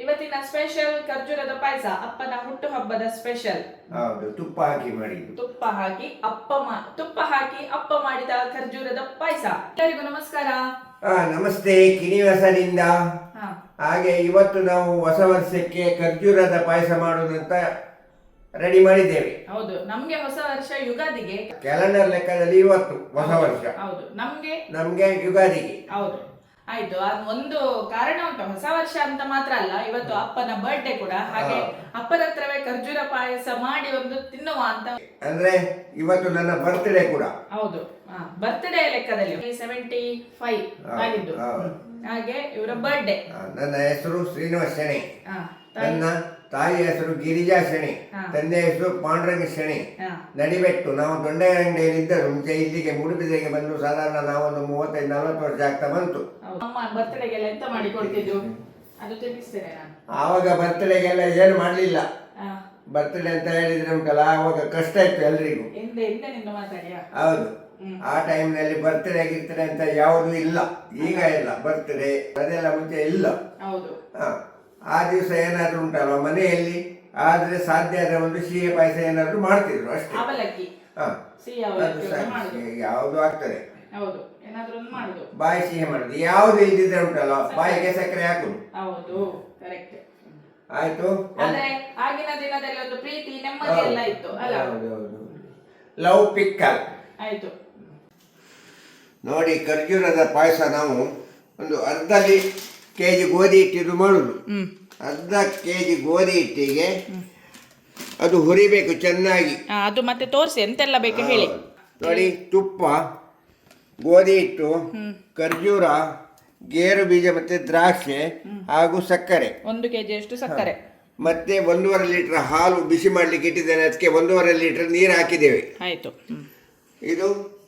ಇವತ್ತಿನ ಸ್ಪೆಷಲ್ ಖರ್ಜೂರದ ಪಾಯಸ ಅಪ್ಪನ ಹುಟ್ಟು ಹಬ್ಬದ ಸ್ಪೆಷಲ್. ಹೌದು ತುಪ್ಪ ಹಾಕಿ ಮಾಡಿ ತುಪ್ಪ ಹಾಕಿ ಅಪ್ಪ ಮಾ- ತುಪ್ಪ ಹಾಕಿ ಅಪ್ಪ ಮಾಡಿದ ಖರ್ಜೂರದ ಪಾಯಸ. ಎಲ್ಲರಿಗೂ ನಮಸ್ಕಾರ. ಆ, ನಮಸ್ತೆ ಕಿನಿವಸದಿಂದ. ಹಾ. ಹಾಗೆ ಇವತ್ತು ನಾವು ಹೊಸ ವರ್ಷಕ್ಕೆ ಖರ್ಜೂರದ ಪಾಯಸ ಮಾಡೋದಂತ ರೆಡಿ ಮಾಡಿದ್ದೇವೆ. ಹೌದು ನಮ್ಗೆ ಹೊಸ ವರ್ಷ ಯುಗಾದಿಗೆ. ಕ್ಯಾಲೆಂಡರ್ ಲೆಕ್ಕದಲ್ಲಿ ಇವತ್ತು ಹೊಸ ವರ್ಷ. ಹೌದು. ನಮ್ಗೆ ನಮ್ಗೆ ಯುಗಾದಿಗೆ. ಹೌದು. ಆಯ್ತು ಅದ್ ಒಂದು ಕಾರಣ ಉಂಟು. ಹೊಸ ವರ್ಷ ಅಂತ ಮಾತ್ರ ಅಲ್ಲ ಇವತ್ತು ಅಪ್ಪನ ಬರ್ಡೇ ಕೂಡ. ಹಾಗೆ ಅಪ್ಪನ ಹತ್ರವೇ ಖರ್ಜೂರ ಪಾಯಸ ಮಾಡಿ ಒಂದು ತಿನ್ನುವ ಅಂತ. ಅಂದ್ರೆ ಇವತ್ತು ನನ್ನ ಬರ್ತ್ಡೇ ಕೂಡ. ಹೌದು. ಬರ್ತ್ಡೇ ಲೆಕ್ಕದಲ್ಲಿ. ಸೆವೆಂಟಿ ಫೈವ್ ಆಗಿದ್ದು. ಹಾಗೆ ಇವರ ಬರ್ಡೇ ನನ್ನ ಹೆಸರು ಶ್ರೀನಿವಾಸ ಶೆಣೆ. ನನ್ನ ತಾಯಿ ಹೆಸರು ಗಿರಿಜಾ ಶ್ರೇಣಿ ತಂದೆ ಹೆಸರು ಪಾಂಡ್ರಂಗ ಶ್ರೇಣಿ ನಡಿಬೆಟ್ಟು ನಾವು ದೊಡ್ಡಗಂಡಿಯಲ್ಲಿದ್ದರು ಮುಂಚೆ ಇಲ್ಲಿಗೆ ಮುಡುಬಿದಿಗೆ ಬಂದು ಸಾಧಾರಣ ನಾವೊಂದು ಮೂವತ್ತೈದು ನಲವತ್ತು ವರ್ಷ ಆಗ್ತಾ ಬಂತು. ಆವಾಗ ಬರ್ತಡೆಗೆಲ್ಲ ಏನು ಮಾಡಲಿಲ್ಲ. ಬರ್ತಡೆ ಅಂತ ಹೇಳಿದ್ರೆ ಉಂಟಲ್ಲ ಆವಾಗ ಕಷ್ಟ ಇತ್ತು ಎಲ್ರಿಗೂ. ಹಿಂದೆ. ಆ ಟೈಮ್ನಲ್ಲಿ ಬರ್ತ್ಡೇ ಆಗಿರ್ತಾರೆ ಅಂತ ಯಾವುದು ಇಲ್ಲ. ಈಗ ಇಲ್ಲ ಬರ್ತ್ಡೇ ಅದೆಲ್ಲ ಮುಂಚೆ ಇಲ್ಲ. ಹೌದು. ಹ. ಆ ದಿವಸ ಏನಾದರೂ ಉಂಟಲ್ವ ಮನೆಯಲ್ಲಿ? ಆದರೆ ಸಾಧ್ಯ ಆದರೆ ಒಂದು ಸಿಹಿ ಪಾಯಸ ಏನಾದರೂ ಮಾಡ್ತಿದ್ರು ಅಷ್ಟೇ. ಅವಲಕ್ಕಿ. ಹ. ಸಿಹಿ ಅದು ಅವಲಕ್ಕಿ ಒಂದು ಸಾಕು. ಯಾವುದು ಆಗ್ತದೆ? ಹೌದು ಏನಾದ್ರೂ ಒಂದು ಮಾಡುದು. ಬಾಯಿ ಸಿಹಿ ಮಾಡುದು. ಯಾವುದು ಇಲ್ದಿದ್ರೆ ಉಂಟಲ್ಲ ಬಾಯಿಗೆ ಸಕ್ಕರೆ ಹಾಕುದು. ಹೌದು ಕರೆಕ್ಟ್ ಆಯ್ತು. ಆದ್ರೆ ಆಗಿನ ದಿನದಲ್ಲಿ ಒಂದು ಪ್ರೀತಿ ನೆಮ್ಮದಿ ಎಲ್ಲ ಇತ್ತು ಅಲ್ಲ? Love pickle. ಆಯ್ತು. ನೋಡಿ ಖರ್ಜೂರದ ಪಾಯಸ ನಾವು ಒಂದು ಅರ್ಧ ಲಿ ಕೆ ಜಿ ಗೋಧಿ ಹಿಟ್ಟಿದ್ದು ಮಾಡುದು. ಅರ್ಧ ಕೆ ಜಿ ಗೋಧಿ ಹಿಟ್ಟಿಗೆ ಅದು ಹುರಿಬೇಕು ಚೆನ್ನಾಗಿ. ಅದು ಮತ್ತೆ ತೋರಿಸಿ ಎಂತೆಲ್ಲ ಬೇಕು ಹೇಳಿ. ನೋಡಿ ತುಪ್ಪ ಗೋಧಿ ಹಿಟ್ಟು ಖರ್ಜೂರ ಗೇರು ಬೀಜ ಮತ್ತೆ ದ್ರಾಕ್ಷೆ ಹಾಗೂ ಸಕ್ಕರೆ. ಒಂದು ಕೆಜಿ ಅಷ್ಟು ಸಕ್ಕರೆ. ಮತ್ತೆ ಒಂದೂವರೆ ಲೀಟರ್ ಹಾಲು ಬಿಸಿ ಮಾಡ್ಲಿಕ್ಕೆ ಇಟ್ಟಿದ್ದೇನೆ. ಅದಕ್ಕೆ ಒಂದೂವರೆ ಲೀಟರ್ ನೀರು ಹಾಕಿದ್ದೇವೆ. ಆಯ್ತು. ಹ್ಮ್. ಇದು?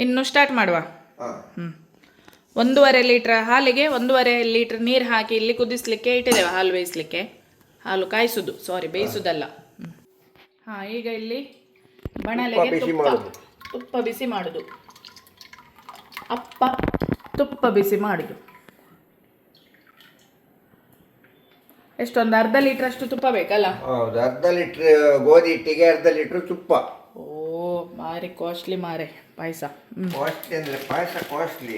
ಇನ್ನು ಸ್ಟಾರ್ಟ್ ಮಾಡುವ. ಹಾಂ. ಹ್ಮ್. ಒಂದೂವರೆ ಲೀಟ್ರ್ ಹಾಲಿಗೆ ಒಂದೂವರೆ ಲೀಟ್ರ್ ನೀರು ಹಾಕಿ ಇಲ್ಲಿ ಕುದಿಸ್ಲಿಕ್ಕೆ ಇಟ್ಟಿದ್ದೇವೆ. ಹಾಲು ಬೇಯಿಸ್ಲಿಕ್ಕೆ. ಹಾಲು ಕಾಯಿಸುದು. ಸಾರಿ ಬೇಯಿಸೋದಲ್ಲ. ಹಾಂ ಈಗ ಇಲ್ಲಿ ಬಣಲೆಗೆ ತುಪ್ಪ ತುಪ್ಪ. ಬಿಸಿ ಮಾಡುದು. ಅಪ್ಪ ತುಪ್ಪ ಬಿಸಿ ಮಾಡೋದು. ಎಷ್ಟೊಂದು ಅರ್ಧ ಲೀಟ್ರ್ ಅಷ್ಟು ತುಪ್ಪ ಬೇಕಲ್ಲ? ಹೌದು ಅರ್ಧ ಲೀಟರ್ ಗೋಧಿ ಹಿಟ್ಟಿಗೆ ಅರ್ಧ ಲೀಟರ್ ತುಪ್ಪ. ಓ ಮಾರಿ ಕಾಸ್ಟ್ಲಿ ಮಾರೆ ಪಾಯಸ. ಕಾಸ್ಟ್ಲಿ ಅಂದ್ರೆ ಪಾಯಸ ಕಾಸ್ಟ್ಲಿ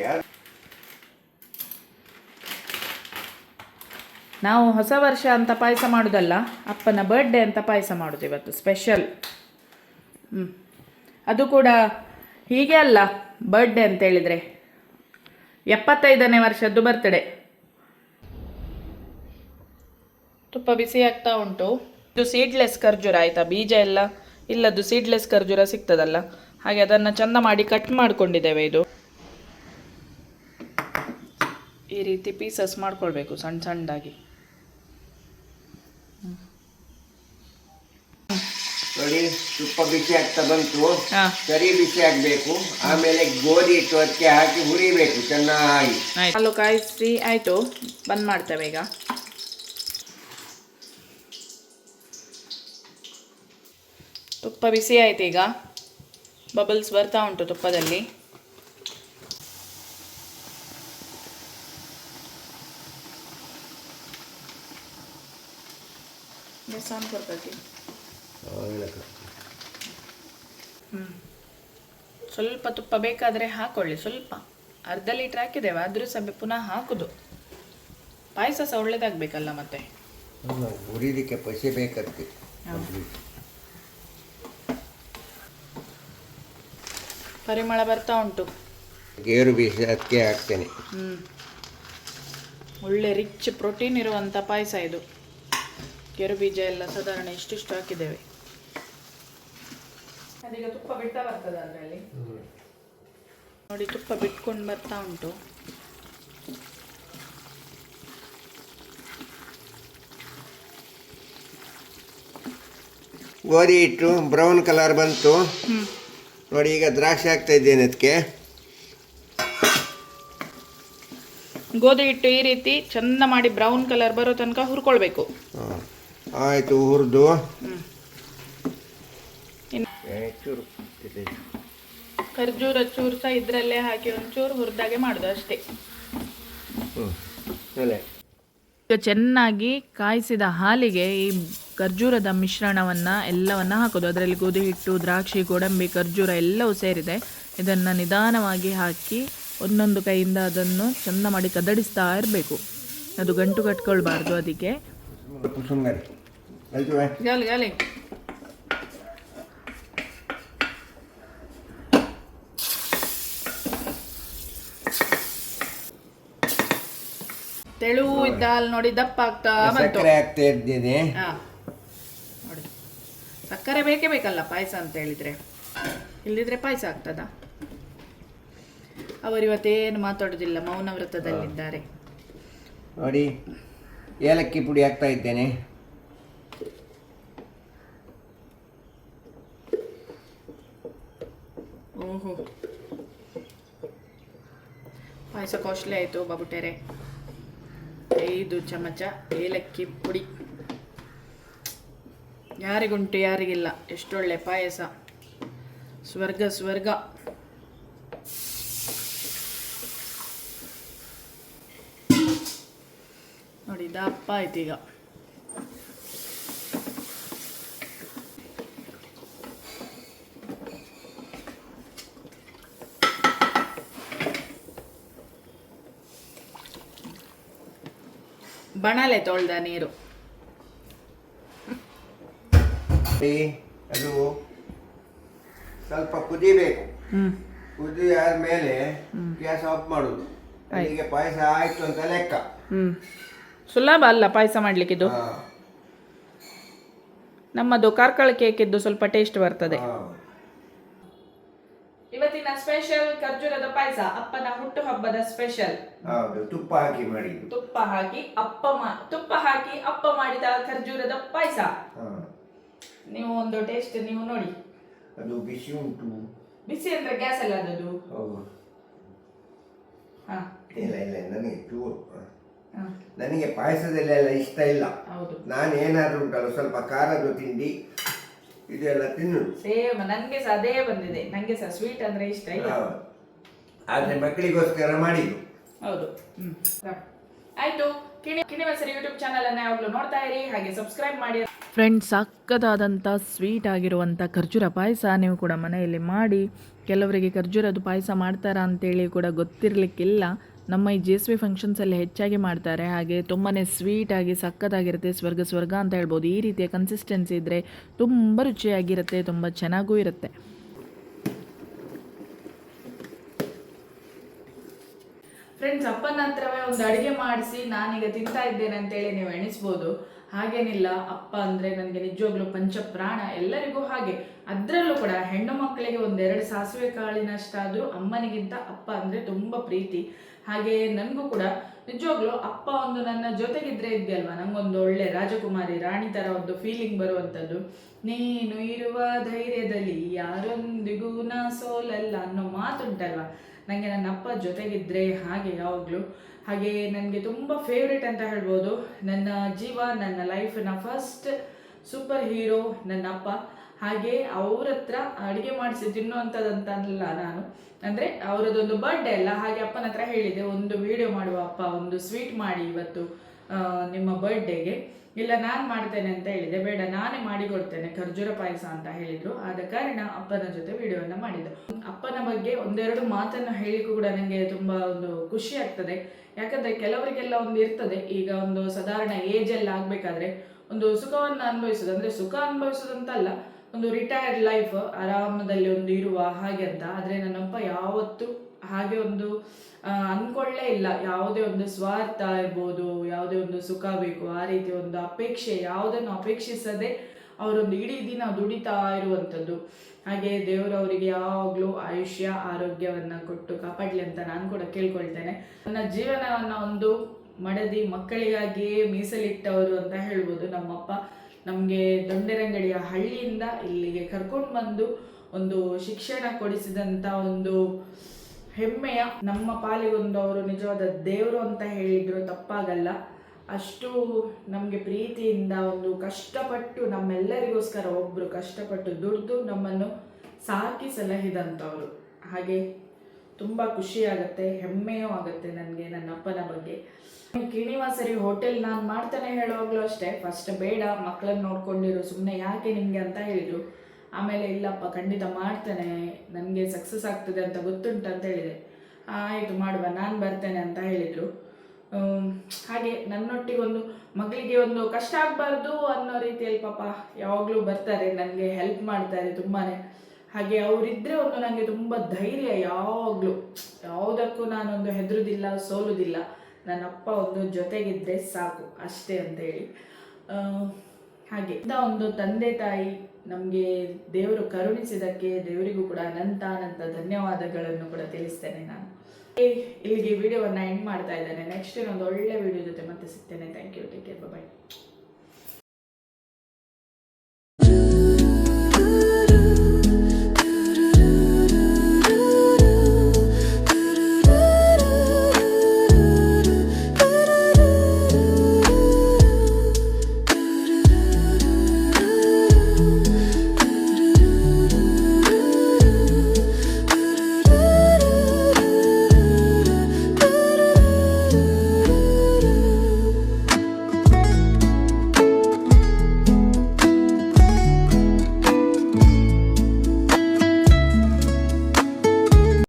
ನಾವು ಹೊಸ ವರ್ಷ ಅಂತ ಪಾಯಸ ಮಾಡೋದಲ್ಲ, ಅಪ್ಪನ ಬರ್ಡೇ ಅಂತ ಪಾಯಸ ಮಾಡೋದು ಇವತ್ತು ಸ್ಪೆಷಲ್ ಅದು ಕೂಡ ಹೀಗೆ ಅಲ್ಲ ಬರ್ಡೇ ಅಂತ ಹೇಳಿದರೆ. ಎಪ್ಪತ್ತೈದನೇ ವರ್ಷದ್ದು ಬರ್ತಡೆ ತುಪ್ಪ ಬಿಸಿ ಆಗ್ತಾ ಉಂಟು. ಇದು ಸೀಡ್ಲೆಸ್ ಖರ್ಜೂರ ಆಯಿತಾ, ಬೀಜ ಎಲ್ಲ? ಇಲ್ಲದ್ದು ಸೀಡ್ಲೆಸ್ ಖರ್ಜೂರ ಸಿಗ್ತದಲ್ಲ. ಹಾಗೆ ಅದನ್ನು ಚಂದ ಮಾಡಿ ಕಟ್ ಮಾಡಿಕೊಂಡಿದ್ದೇವೆ ಇದು. ಈ ರೀತಿ ಪೀಸಸ್ ಮಾಡ್ಕೊಳ್ಬೇಕು ಸಣ್ಣ ಸಣ್ಣದಾಗಿ ನೋಡಿ ತುಪ್ಪ ಬಿಸಿ ಆಗ್ತಾ ಬಂತು. ಹಾ. ಸರಿ ಬಿಸಿ ಆಗ್ಬೇಕು. ಆಮೇಲೆ ಗೋಧಿ ಹಿಟ್ಟು ಅದಕ್ಕೆ ಹಾಕಿ ಹುರಿಬೇಕು ಚೆನ್ನಾಗಿ. ಹಾಲು ಕಾಯಿಸಿ ಆಯಿತು. ಬಂದ್ ಮಾಡ್ತೇವೆ ಈಗ. ತುಪ್ಪ ಬಿಸಿ ಆಯ್ತು ಈಗ. ಬಬಲ್ಸ್ ಬರ್ತಾ ಉಂಟು ತುಪ್ಪದಲ್ಲಿ. ಬೇಸಾನ್ ಕೊಡ್ಬೇಕು ಹ್ಮ್. ಸ್ವಲ್ಪ ತುಪ್ಪ ಬೇಕಾದರೆ ಹಾಕೊಳ್ಳಿ ಸ್ವಲ್ಪ. ಅರ್ಧ ಲೀಟ್ರ್ ಹಾಕಿದ್ದೇವೆ ಆದರೂ ಸಹ ಪುನಃ ಹಾಕುದು. ಪಾಯಸ ಸಹ ಒಳ್ಳೇದಾಗಬೇಕಲ್ಲ ಮತ್ತೆ? ಹುರಿದಕ್ಕೆ ಪಸಿ ಬೇಕಂತೆ ಪರಿಮಳ ಬರ್ತಾ ಉಂಟು. ಗೇರು ಬೀಜ ಅದಕ್ಕೆ ಹಾಕ್ತೇನೆ. ಹ್ಞೂ ಒಳ್ಳೆ ರಿಚ್ ಪ್ರೋಟೀನ್ ಇರುವಂಥ ಪಾಯಸ ಇದು. ಗೇರು ಬೀಜ ಎಲ್ಲ ಸಾಧಾರಣ ಇಷ್ಟಿಷ್ಟು ಹಾಕಿದ್ದೇವೆ. ಅದೀಗ ತುಪ್ಪ ಬಿಡ್ತಾ ಬರ್ತದೆ ಅದರಲ್ಲಿ. ನೋಡಿ ತುಪ್ಪ ಬಿಟ್ಕೊಂಡು ಬರ್ತಾ ಉಂಟು. ಗೋಧಿ ಹಿಟ್ಟು ಬ್ರೌನ್ ಕಲರ್ ಬಂತು. ನೋಡಿ ಈಗ ದ್ರಾಕ್ಷಿ ಹಾಕ್ತಾ ಇದ್ದೇನೆ ಅದಕ್ಕೆ ಗೋಧಿ ಹಿಟ್ಟು ಈ ರೀತಿ ಚಂದ ಮಾಡಿ ಬ್ರೌನ್ ಕಲರ್ ಬರೋ ತನಕ ಹುರ್ಕೊಳ್ಬೇಕು. ಆಯಿತು ಹುರಿದು. ಹ್ಞೂ ಖರ್ಜೂರ ಚೂರು ಸಹ ಇದರಲ್ಲೇ ಹಾಕಿ ಒಂಚೂರು ಹುರಿದಾಗೆ ಮಾಡೋದು ಅಷ್ಟೇ. ಈಗ ಚೆನ್ನಾಗಿ ಕಾಯಿಸಿದ ಹಾಲಿಗೆ ಈ ಖರ್ಜೂರದ ಮಿಶ್ರಣವನ್ನು ಎಲ್ಲವನ್ನು ಹಾಕೋದು. ಅದರಲ್ಲಿ ಗೋಧಿ ಹಿಟ್ಟು ದ್ರಾಕ್ಷಿ ಗೋಡಂಬಿ ಖರ್ಜೂರ ಎಲ್ಲವೂ ಸೇರಿದೆ. ಇದನ್ನು ನಿಧಾನವಾಗಿ ಹಾಕಿ ಒಂದೊಂದು ಕೈಯಿಂದ ಅದನ್ನು ಚಂದ ಮಾಡಿ ಕದಡಿಸ್ತಾ ಇರಬೇಕು. ಅದು ಗಂಟು ಕಟ್ಕೊಳ್ಬಾರ್ದು ಅದಕ್ಕೆ. ತೆಳು ಇದ್ದ ಹಾಲು ನೋಡಿ ದಪ್ಪ ಆಗ್ತಾ ಬಂತು. ಸಕ್ಕರೆ ಆಗ್ತಾ ಇದ್ದೇನೆ ಹಾ. ನೋಡಿ. ಸಕ್ಕರೆ ಬೇಕೇ ಬೇಕಲ್ಲ ಪಾಯಸ ಅಂತ ಹೇಳಿದ್ರೆ. ಇಲ್ಲದಿದ್ರೆ ಪಾಯಸ ಆಗ್ತದ? ಅವರು ಇವತ್ತೇನು ಮಾತಾಡೋದಿಲ್ಲ ಮೌನ ವ್ರತದಲ್ಲಿದ್ದಾರೆ. ನೋಡಿ ಏಲಕ್ಕಿ ಪುಡಿ ಹಾಕ್ತಾ ಇದ್ದೇನೆ. ಓಹೋ. ಪಾಯಸ ಕಾಸ್ಟ್ಲಿ ಆಯಿತು ಬಾಬುಟೆರೆ. ಐದು ಚಮಚ ಏಲಕ್ಕಿ ಪುಡಿ. ಯಾರಿಗುಂಟು ಯಾರಿಗಿಲ್ಲ ಎಷ್ಟೊಳ್ಳೆ ಪಾಯಸ. ಸ್ವರ್ಗ ಸ್ವರ್ಗ. ನೋಡಿ ದಪ್ಪ ಆಯ್ತು ಈಗ. ಬಣಲೆ ತೊಳ್ದ ನೀರು. ಅದು ಸ್ವಲ್ಪ ಕುದಿಬೇಕು. ಕುದಿ ಆದ್ಮೇಲೆ ಗ್ಯಾಸ್ ಆಫ್ ಮಾಡುದು. ಈಗ ಪಾಯಸ ಆಯ್ತು ಅಂತ ಲೆಕ್ಕ. ಹ್ಮ್. ಸುಲಭ ಅಲ್ಲ ಪಾಯಸ ಮಾಡ್ಲಿಕ್ಕಿದು. ಹಾ, ನಮ್ಮದು ಕಾರ್ಕಳ ಕೇಕ್ ಇದ್ದು ಸ್ವಲ್ಪ ಟೇಸ್ಟ್ ಬರ್ತದೆ. ಇವತ್ತಿನ ಸ್ಪೆಷಲ್ ಖರ್ಜೂರದ ಪಾಯಸ ಅಪ್ಪನ ಹುಟ್ಟು ಹಬ್ಬದ ಸ್ಪೆಷಲ್. ಹೌದು ತುಪ್ಪ ಹಾಕಿ ಮಾಡಿ. ತುಪ್ಪ ಹಾಕಿ ಅಪ್ಪ ಮಾ ತುಪ್ಪ ಹಾಕಿ ಅಪ್ಪ ಮಾಡಿದ ಖರ್ಜೂರದ ಪಾಯಸ. ನೀವು ಒಂದು ಟೇಸ್ಟ್ ನೀವು ನೋಡಿ. ಅದು ಬಿಸಿ ಉಂಟು. ಬಿಸಿ ಅಂದ್ರೆ ಗ್ಯಾಸ್ ಅಲ್ಲ ಅದು ಹೌದು. ಹಾ. ಇಲ್ಲ ಇಲ್ಲ ನನಗೆ. ಹಾ, ನನಗೆ ಪಾಯಸದಲ್ಲೆಲ್ಲ ಇಷ್ಟ ಇಲ್ಲ. ಹೌದು. ನಾನು ಏನಾದ್ರೂ ಉಂಟಲ್ಲ ಸ್ವಲ್ಪ ಖಾರದ್ದು ತಿಂಡಿ ಇದೆಲ್ಲ ತಿನ್ನುದು ಸೇಮ್ ನನ್ಗೆ ಸಹ ಅದೇ ಬಂದಿದೆ. ನಂಗೆ ಸಹ ಸ್ವೀಟ್ ಅಂದ್ರೆ ಇಷ್ಟ ಇಲ್ಲ. ಆದ್ರೆ ಮಕ್ಕಳಿಗೋಸ್ಕರ ಮಾಡಿದ್ದು. ಹೌದು. ಹ್ಮ್. ಆಯ್ತು. ಕಿಣಿ ಯೂಟ್ಯೂಬ್ ಚಾನಲ್ ಅನ್ನ ಯಾವಾಗಲೂ ನೋಡ್ತಾ ಇರಿ. ಹಾಗೆ ಸಬ್ಸ್ಕ್ರೈಬ್ ಮಾಡಿ. ಫ್ರೆಂಡ್ಸ್ ಸಕ್ಕದಾದಂಥ ಸ್ವೀಟ್ ಆಗಿರುವಂಥ ಖರ್ಜೂರ ಪಾಯಸ ನೀವು ಕೂಡ ಮನೆಯಲ್ಲಿ ಮಾಡಿ. ಕೆಲವರಿಗೆ ಖರ್ಜೂರದ್ದು ಪಾಯಸ ಮಾಡ್ತಾರಾ ಅಂತೇಳಿ ಕೂಡ ಗೊತ್ತಿರಲಿಕ್ಕಿಲ್ಲ. ನಮ್ಮ ಈ ಜಿ ಎಸ್ ವಿ ಫಂಕ್ಷನ್ಸಲ್ಲಿ ಹೆಚ್ಚಾಗಿ ಮಾಡ್ತಾರೆ, ಹಾಗೆ ತುಂಬಾ ಸ್ವೀಟಾಗಿ ಸಕ್ಕತ್ತಾಗಿರುತ್ತೆ ಸ್ವರ್ಗ ಸ್ವರ್ಗ ಅಂತ ಹೇಳ್ಬೋದು. ಈ ರೀತಿಯ ಕನ್ಸಿಸ್ಟೆನ್ಸಿ ಇದ್ದರೆ ತುಂಬ ರುಚಿಯಾಗಿರುತ್ತೆ, ತುಂಬ ಚೆನ್ನಾಗೂ ಇರುತ್ತೆ. ಫ್ರೆಂಡ್ಸ್ ಅಪ್ಪನ ಹತ್ರವೇ ಒಂದು ಅಡುಗೆ ಮಾಡಿಸಿ ನಾನೀಗ ತಿಂತಾ ಇದ್ದೇನೆ ಅಂತೇಳಿ ನೀವು ಎಣಿಸ್ಬೋದು. ಹಾಗೇನಿಲ್ಲ, ಅಪ್ಪ ಅಂದರೆ ನನಗೆ ನಿಜವಾಗ್ಲೂ ಪಂಚಪ್ರಾಣ, ಎಲ್ಲರಿಗೂ ಹಾಗೆ. ಅದರಲ್ಲೂ ಕೂಡ ಹೆಣ್ಣು ಮಕ್ಕಳಿಗೆ ಒಂದೆರಡು ಸಾಸಿವೆ ಕಾಳಿನಷ್ಟಾದರೂ ಅಮ್ಮನಿಗಿಂತ ಅಪ್ಪ ಅಂದರೆ ತುಂಬ ಪ್ರೀತಿ. ಹಾಗೆ ನನಗೂ ಕೂಡ ನಿಜವಾಗ್ಲೂ ಅಪ್ಪ ಒಂದು ನನ್ನ ಜೊತೆಗಿದ್ರೆ ಇದೆಯಲ್ವಾ? ನಂಗೊಂದು ಒಳ್ಳೆ ರಾಜಕುಮಾರಿ, ರಾಣಿ ಥರ ಒಂದು ಫೀಲಿಂಗ್ ಬರುವಂಥದ್ದು ನೀನು ಇರುವ ಧೈರ್ಯದಲ್ಲಿ ಯಾರೊಂದಿಗೂ ನಾ ಸೋಲಲ್ಲ ಅನ್ನೋ ಮಾತುಂಟಲ್ವ? ನನಗೆ ನನ್ನ ಅಪ್ಪ ಜೊತೆಗಿದ್ರೆ ಹಾಗೆ ಯಾವಾಗಲೂ. ಹಾಗೆ ನನಗೆ ತುಂಬ ಫೇವ್ರೆಟ್ ಅಂತ ಹೇಳ್ಬೋದು. ನನ್ನ ಜೀವ, ನನ್ನ ಲೈಫಿನ ಫಸ್ಟ್ ಸೂಪರ್ ಹೀರೋ ನನ್ನ ಅಪ್ಪ. ಹಾಗೆ ಅವ್ರ ಹತ್ರ ಅಡುಗೆ ಮಾಡಿಸಿ ತಿನ್ನುವಂಥದ್ದಂತಲ್ಲ ನಾನು. ಅಂದರೆ ಅವರದೊಂದು ಬರ್ಡೇ ಅಲ್ಲ, ಹಾಗೆ ಅಪ್ಪನ ಹತ್ರ ಹೇಳಿದೆ, ಒಂದು ವಿಡಿಯೋ ಮಾಡುವ ಅಪ್ಪ, ಒಂದು ಸ್ವೀಟ್ ಮಾಡಿ ಇವತ್ತು ನಿಮ್ಮ ಬರ್ಡೇಗೆ ಇಲ್ಲ, ನಾನು ಮಾಡ್ತೇನೆ ಅಂತ ಹೇಳಿದೆ. ಬೇಡ, ನಾನೇ ಮಾಡಿಕೊಡ್ತೇನೆ ಖರ್ಜೂರ ಪಾಯಸ ಅಂತ ಹೇಳಿದರು. ಆದ ಕಾರಣ ಅಪ್ಪನ ಜೊತೆ ವಿಡಿಯೋವನ್ನು ಮಾಡಿದ್ದು. ಅಪ್ಪನ ಬಗ್ಗೆ ಒಂದೆರಡು ಮಾತನ್ನು ಹೇಳಿಕ್ಕೂ ಕೂಡ ನನಗೆ ತುಂಬ ಒಂದು ಖುಷಿ ಆಗ್ತದೆ. ಯಾಕಂದ್ರೆ ಕೆಲವರಿಗೆಲ್ಲ ಒಂದು ಇರ್ತದೆ. ಈಗ ಒಂದು ಸಾಧಾರಣ ಏಜ್ ಎಲ್ಲ ಆಗ್ಬೇಕಾದ್ರೆ ಒಂದು ಸುಖವನ್ನು ಅನುಭವಿಸೋದು. ಅಂದ್ರೆ ಸುಖ ಅನುಭವಿಸೋದಂತಲ್ಲ ಒಂದು ರಿಟೈರ್ಡ್ ಲೈಫ್ ಆರಾಮದಲ್ಲಿ ಒಂದು ಇರುವ ಹಾಗೆ ಅಂತ. ಆದ್ರೆ ನನ್ನಪ್ಪ ಯಾವತ್ತು ಹಾಗೆ ಒಂದು ಅಂದ್ಕೊಳ್ಳೇ ಇಲ್ಲ. ಯಾವುದೇ ಒಂದು ಸ್ವಾರ್ಥ ಇರ್ಬೋದು, ಯಾವುದೇ ಒಂದು ಸುಖ ಬೇಕು, ಆ ರೀತಿ ಒಂದು ಅಪೇಕ್ಷೆ, ಯಾವುದನ್ನು ಅಪೇಕ್ಷಿಸದೆ ಅವರೊಂದು ಇಡೀ ದಿನ ದುಡಿತಾ ಇರುವಂಥದ್ದು. ಹಾಗೆ ದೇವರವರಿಗೆ ಯಾವಾಗಲೂ ಆಯುಷ್ಯ, ಆರೋಗ್ಯವನ್ನು ಕೊಟ್ಟು ಕಾಪಾಡಲಿ ಅಂತ ನಾನು ಕೂಡ ಕೇಳ್ಕೊಳ್ತೇನೆ. ನನ್ನ ಜೀವನವನ್ನು ಒಂದು ಮಡದಿ ಮಕ್ಕಳಿಗಾಗಿಯೇ ಮೀಸಲಿಟ್ಟವರು ಅಂತ ಹೇಳ್ಬೋದು ನಮ್ಮಪ್ಪ. ನಮಗೆ ದೊಂಡೆರಂಗಡಿಯ ಹಳ್ಳಿಯಿಂದ ಇಲ್ಲಿಗೆ ಕರ್ಕೊಂಡು ಬಂದು ಒಂದು ಶಿಕ್ಷಣ ಕೊಡಿಸಿದಂಥ ಒಂದು ಹೆಮ್ಮೆಯ ನಮ್ಮ ಪಾಲಿಗೊಂದು ಅವರು ನಿಜವಾದ ದೇವರು ಅಂತ ಹೇಳಿದ್ರು ತಪ್ಪಾಗಲ್ಲ. ಅಷ್ಟು ನಮಗೆ ಪ್ರೀತಿಯಿಂದ ಒಂದು ಕಷ್ಟಪಟ್ಟು ನಮ್ಮೆಲ್ಲರಿಗೋಸ್ಕರ ಒಬ್ಬರು ಕಷ್ಟಪಟ್ಟು ದುಡಿದು ನಮ್ಮನ್ನು ಸಾಕಿ ಸಲಹಿದಂಥವ್ರು ಹಾಗೆ ತುಂಬ ಖುಷಿ ಆಗುತ್ತೆ, ಹೆಮ್ಮೆಯೂ ಆಗುತ್ತೆ ನನಗೆ ನನ್ನ ಅಪ್ಪನ ಬಗ್ಗೆ ಕಿಣಿವಾಸರಿ ಹೋಟೆಲ್ ನಾನು ಮಾಡ್ತಾನೆ ಹೇಳುವಾಗಲೂ ಅಷ್ಟೇ ಫಸ್ಟ್ ಬೇಡ ಮಕ್ಕಳನ್ನ ನೋಡ್ಕೊಂಡಿರು ಸುಮ್ಮನೆ ಯಾಕೆ ನಿಮಗೆ ಅಂತ ಹೇಳಿದರು. ಆಮೇಲೆ ಇಲ್ಲಪ್ಪ, ಖಂಡಿತ ಮಾಡ್ತಾನೆ, ನನಗೆ ಸಕ್ಸಸ್ ಆಗ್ತದೆ ಅಂತ ಗೊತ್ತುಂಟು ಅಂತ ಹೇಳಿದೆ. ಆಯಿತು ಮಾಡುವ, ನಾನು ಬರ್ತೇನೆ ಅಂತ ಹೇಳಿದರು. ಹಾಗೆ ನನ್ನೊಟ್ಟಿಗೆ ಒಂದು, ಮಗಳಿಗೆ ಒಂದು ಕಷ್ಟ ಆಗಬಾರ್ದು ಅನ್ನೋ ರೀತಿಯಲ್ಲಿ ಪಾಪ ಯಾವಾಗಲೂ ಬರ್ತಾರೆ, ನನಗೆ ಹೆಲ್ಪ್ ಮಾಡ್ತಾರೆ ತುಂಬಾ ಹಾಗೆ ಅವರಿದ್ದರೆ ಒಂದು ನನಗೆ ತುಂಬ ಧೈರ್ಯ ಯಾವಾಗಲೂ. ಯಾವುದಕ್ಕೂ ನಾನೊಂದು ಹೆದರುದಿಲ್ಲ, ಸೋಲುದಿಲ್ಲ. ನನ್ನ ಅಪ್ಪ ಒಂದು ಜೊತೆಗಿದ್ದರೆ ಸಾಕು, ಅಷ್ಟೇ ಅಂತ ಹೇಳಿ. ಹಾಗೆ. ಒಂದು ತಂದೆ ತಾಯಿ ನಮಗೆ ದೇವರು ಕರುಣಿಸಿದ್ದಕ್ಕೆ ದೇವರಿಗೂ ಕೂಡ ಅನಂತ ಅನಂತ ಧನ್ಯವಾದಗಳನ್ನು ಕೂಡ ತಿಳಿಸ್ತೇನೆ ನಾನು. ಇಲ್ಲಿಗೆ ವಿಡಿಯೋವನ್ನು ಎಂಡ್ ಮಾಡ್ತಾ ಇದ್ದೇನೆ. ನೆಕ್ಸ್ಟ್ ಇನ್ನೊಂದು ಒಳ್ಳೆ ವಿಡಿಯೋ ಜೊತೆ ಮತ್ತೆ ಸಿಗ್ತೇನೆ. Thank you take care bye